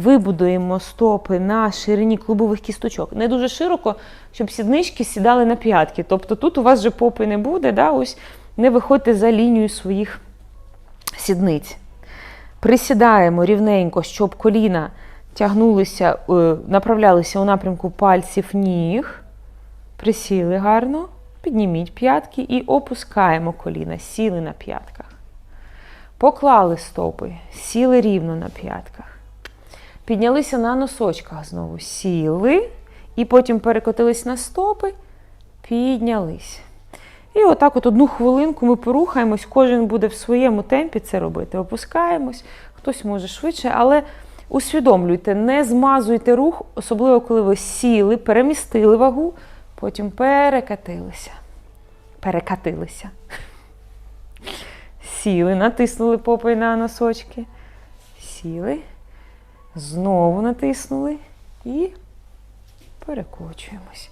вибудуємо стопи на ширині клубових кісточок. Не дуже широко, щоб сіднички сідали на п'ятки. Тобто тут у вас же попи не буде, да? ось не виходьте за лінію своїх сідниць. Присідаємо рівненько, щоб коліна тягнулися, е, направлялися у напрямку пальців ніг. Присіли гарно, підніміть п'ятки і опускаємо коліна, сіли на п'ятках. Поклали стопи, сіли рівно на п'ятках. Піднялися на носочках знову, сіли, і потім перекотились на стопи, піднялись. І отак от одну хвилинку ми порухаємось, кожен буде в своєму темпі це робити. Опускаємось, хтось може швидше, але усвідомлюйте, не змазуйте рух, особливо коли ви сіли, перемістили вагу, потім перекатилися. Перекатилися. Сіли, натиснули попою на носочки. Сіли, знову натиснули і перекочуємось.